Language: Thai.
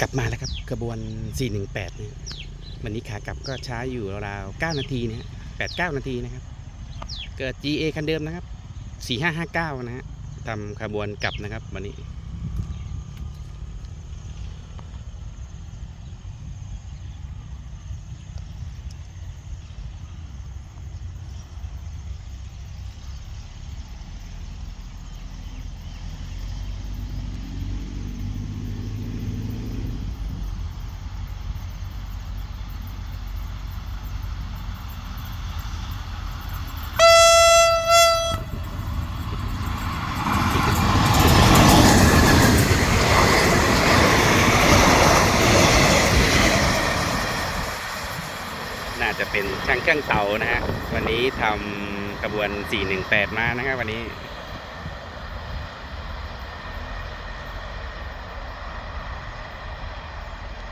กลับมาแล้วครับกระบวน 418เนี่ยวันนี้ขากลับก็ช้าอยู่ราวๆ9นาทีนะฮะ8 9 นาทีนะครับ เกิด GA คันเดิมนะครับ 4559 นะฮะทำขบวนกลับนะครับวันนี้ น่า จะเป็นช่างเครื่องเตานะฮะวันนี้ทำกระบวน 418 มานะครับวันนี้